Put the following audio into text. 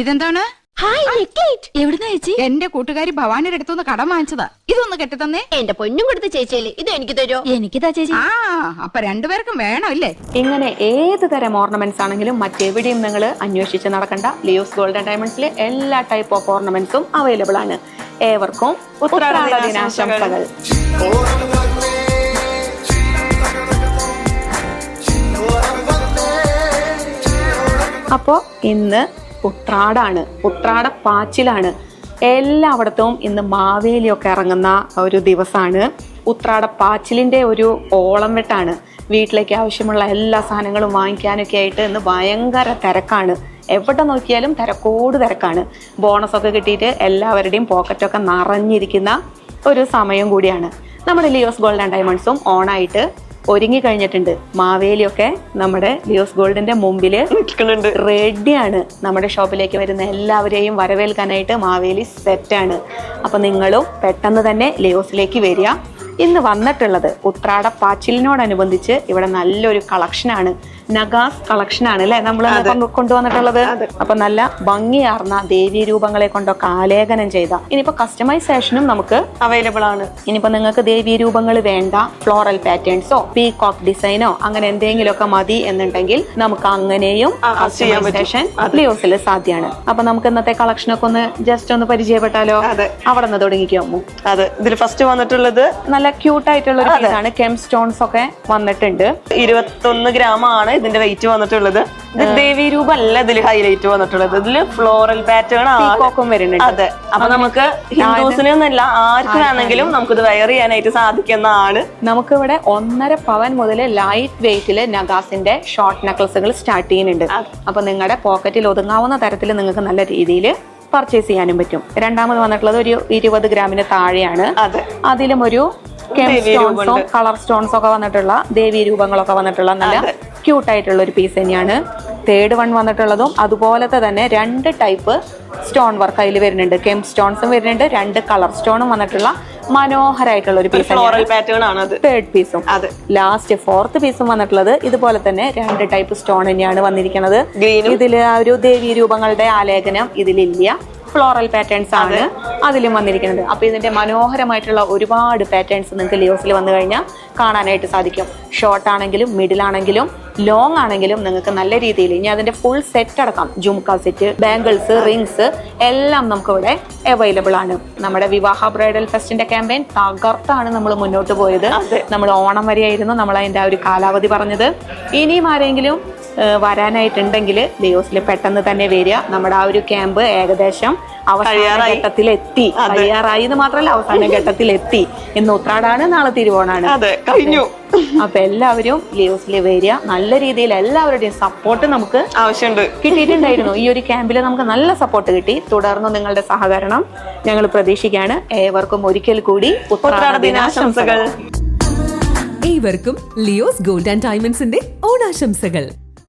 ഇതെന്താണ്? എവിടുന്ന ചേച്ചി? എന്റെ കൂട്ടുകാരി ഭവാനിയുടെ അടുത്തുനിന്ന് കടം വാങ്ങിച്ചതാ. ഇതൊന്ന് കെട്ടിത്തന്നേ. എന്റെ പൊന്നും കൊടുത്ത ചേച്ചിയല്ലേ ഇത് എനിക്ക് തരുമോ എനിക്കിതാ ചേച്ചി. ആ അപ്പൊ രണ്ടുപേർക്കും വേണം ഇല്ലേ ഇങ്ങനെ ഏത് തരം ഓർണമെന്റ്സ് ആണെങ്കിലും മറ്റെവിടെയും നിങ്ങൾ അന്വേഷിച്ച് നടക്കണ്ട. ലിയോസ് ഗോൾഡൻ ഡയമണ്ട്സിലെ എല്ലാ ടൈപ്പ് ഓഫ് ഓർണമെന്റ്സും അവൈലബിൾ ആണ്. ഏവർക്കും ഉത്രാട ദിനാശംസകൾ. അപ്പോൾ ഇന്ന് ഉത്രാടാണ് ഉത്രാട പാച്ചിലാണ്. എല്ലായിടത്തും ഇന്ന് മാവേലിയൊക്കെ ഇറങ്ങുന്ന ഒരു ദിവസമാണ്. ഉത്രാട പാച്ചിലിന്റെ ഒരു ഓളം വെട്ടാണ്. വീട്ടിലേക്ക് ആവശ്യമുള്ള എല്ലാ സാധനങ്ങളും വാങ്ങിക്കാനൊക്കെ ആയിട്ട് ഇന്ന് ഭയങ്കര തിരക്കാണ്. എവിടെ നോക്കിയാലും തിരക്കോട് തിരക്കാണ്. ബോണസൊക്കെ കിട്ടിയിട്ട് എല്ലാവരുടെയും പോക്കറ്റൊക്കെ നിറഞ്ഞിരിക്കുന്ന ഒരു സമയം കൂടിയാണ്. നമ്മുടെ ലിയോസ് ഗോൾഡ് ആൻഡ് ഡയമണ്ട്സും ഓണായിട്ട് ഒരുങ്ങി കഴിഞ്ഞിട്ടുണ്ട്. മാവേലിയൊക്കെ നമ്മുടെ ലിയോസ് ഗോൾഡിന്റെ മുമ്പിൽ റെഡിയാണ് നമ്മുടെ ഷോപ്പിലേക്ക് വരുന്ന എല്ലാവരെയും വരവേൽക്കാനായിട്ട് മാവേലി സെറ്റാണ് അപ്പൊ നിങ്ങളും പെട്ടെന്ന് തന്നെ ലിയോസിലേക്ക് വരിക. ഇന്ന് വന്നിട്ടുള്ളത് ഉത്രാട പാച്ചിലിനോടനുബന്ധിച്ച് ഇവിടെ നല്ലൊരു കളക്ഷനാണ് നഗാസ് കളക്ഷൻ ആണ് അല്ലെ? നമ്മൾ കൊണ്ടുവന്നിട്ടുള്ളത്. അപ്പൊ നല്ല ഭംഗിയാർന്ന ദേവി രൂപങ്ങളെ കൊണ്ടൊക്കെ ആലേഖനം ചെയ്ത. ഇനിയിപ്പോ കസ്റ്റമൈസേഷനും നമുക്ക് അവൈലബിൾ ആണ്. ഇനിയിപ്പോ നിങ്ങൾക്ക് ദേവി രൂപങ്ങൾ വേണ്ട ഫ്ലോറൽ പാറ്റേൺസോ പീകോക്ക് ഡിസൈനോ അങ്ങനെ എന്തെങ്കിലുമൊക്കെ മതി എന്നുണ്ടെങ്കിൽ നമുക്ക് അങ്ങനെയും. കസ്റ്റമൈസേഷൻ ലിയോസിൽ സാധ്യമാണ്. അപ്പൊ നമുക്ക് ഇന്നത്തെ കളക്ഷനൊക്കെ ഒന്ന് ജസ്റ്റ് ഒന്ന് പരിചയപ്പെട്ടാലോ. അവിടെ നിന്ന് തുടങ്ങിക്കോ അതെ. ഇതിൽ ഫസ്റ്റ് വന്നിട്ടുള്ളത് നല്ല ക്യൂട്ട് ആയിട്ടുള്ള ഒരു ഇതാണ് കെം സ്റ്റോൺസ് ഒക്കെ വന്നിട്ടുണ്ട്. ഇരുപത്തൊന്ന് ഗ്രാം ആണ്. ഇതിന്റെ വെയിറ്റ് വന്നിട്ടുള്ളത്. ഇത് ദേവി രൂപ അല്ല ഇതിൽ ഹൈലൈറ്റ് വന്നിട്ടുള്ളത്. ഇതിൽ ഫ്ലോറൽ പാറ്റേൺ ആണ്. പീകോക്കും വരുന്നുണ്ട്. അതെ. അപ്പൊ നമുക്ക് ഹിന്ദുസിന് എന്നല്ല ആർക്കാണെങ്കിലും നമുക്ക് ഇത് വെയർ ചെയ്യാനായിട്ട് സാധിക്കുന്നതാണ്. നമുക്കിവിടെ ഒന്നര പവൻ മുതൽ ലൈറ്റ് വെയിറ്റിൽ നഗാസിന്റെ ഷോർട്ട് നെക്ലസുകൾ സ്റ്റാർട്ട് ചെയ്യുന്നുണ്ട്. അപ്പൊ നിങ്ങളുടെ പോക്കറ്റിൽ ഒതുങ്ങാവുന്ന തരത്തിൽ നിങ്ങൾക്ക് നല്ല രീതിയിൽ പർച്ചേസ് ചെയ്യാനും പറ്റും. രണ്ടാമത് വന്നിട്ടുള്ളത് ഒരു ഇരുപത് ഗ്രാമിന് താഴെയാണ്. അതെ. അതിലും ഒരു സ്റ്റോൺസും കളർ സ്റ്റോൺസ് ഒക്കെ വന്നിട്ടുള്ള ദേവീ രൂപങ്ങളൊക്കെ വന്നിട്ടുള്ള നല്ല ക്യൂട്ട് ആയിട്ടുള്ള ഒരു പീസ് തന്നെയാണ്. തേർഡ് വൺ വന്നിട്ടുള്ളതും അതുപോലത്തെ തന്നെ രണ്ട് ടൈപ്പ് സ്റ്റോൺ വർക്ക് അതിൽ വരുന്നുണ്ട്. കെം സ്റ്റോൺസും വരുന്നുണ്ട്. രണ്ട് കളർ സ്റ്റോണും വന്നിട്ടുള്ള മനോഹരമായിട്ടുള്ള ഒരു പീസ് തേർഡ് പീസും അതെ. ലാസ്റ്റ് ഫോർത്ത് പീസും വന്നിട്ടുള്ളത് ഇതുപോലെ തന്നെ രണ്ട് ടൈപ്പ് സ്റ്റോൺ തന്നെയാണ് വന്നിരിക്കുന്നത്. ഇതിൽ ആ ഒരു ദേവീ രൂപങ്ങളുടെ ആലേഖനം ഇതിലില്ല. ഫ്ലോറൽ പാറ്റേൺസ് ആണ് അതിലും വന്നിരിക്കുന്നത്. അപ്പോൾ ഇതിന്റെ മനോഹരമായിട്ടുള്ള ഒരുപാട് പാറ്റേൺസ് നിങ്ങൾക്ക് ലിയോസിൽ വന്നു കഴിഞ്ഞാൽ കാണാനായിട്ട് സാധിക്കും. ഷോർട്ട് ആണെങ്കിലും മിഡിൽ ആണെങ്കിലും ലോങ് ആണെങ്കിലും നിങ്ങൾക്ക് നല്ല രീതിയിൽ ഇനി അതിന്റെ ഫുൾ സെറ്റ് അടക്കാം ജുംക സെറ്റ് ബാംഗിൾസ് റിങ്സ് എല്ലാം നമുക്ക് ഇവിടെ അവൈലബിൾ ആണ്. നമ്മുടെ വിവാഹ ബ്രൈഡൽ ഫെസ്റ്റിന്റെ ക്യാമ്പയിൻ തകർത്താണ് നമ്മൾ മുന്നോട്ട് പോയത്. നമ്മൾ ഓണം വരെയായിരുന്നു നമ്മൾ അതിന്റെ ആ ഒരു കാലാവധി പറഞ്ഞത്. ഇനിയും ആരെങ്കിലും വരാനായിട്ടുണ്ടെങ്കിൽ ലിയോസിൽ പെട്ടെന്ന് തന്നെ വരിക. നമ്മുടെ ആ ഒരു ക്യാമ്പ് ഏകദേശം അവസാന ഘട്ടത്തിൽ എത്തി കഴിയാറായി എന്ന് മാത്രമല്ല അവസാന ഘട്ടത്തിൽ എത്തി ഇന്ന് ഉത്രാടാണ് നാളെ തിരുവോണാണ്. അതെ കഴിഞ്ഞു. അപ്പൊ എല്ലാവരും ലിയോസിൽ വരിക. നല്ല രീതിയിൽ എല്ലാവരുടെയും സപ്പോർട്ട് നമുക്ക് ആവശ്യമുണ്ട്. കിട്ടിയിട്ടുണ്ടായിരുന്നു. ഈ ഒരു ക്യാമ്പിൽ നമുക്ക് നല്ല സപ്പോർട്ട് കിട്ടി. തുടർന്ന് നിങ്ങളുടെ സഹകരണം ഞങ്ങൾ പ്രതീക്ഷിക്കുകയാണ്. ഏവർക്കും ഒരിക്കൽ കൂടി ഉത്രാട ദിനാശംസകൾ. ഏവർക്കും ലിയോസ് ഗോൾഡ് ആൻഡ് ഡയമണ്ട്സിന്റെ ഓണാശംസകൾ.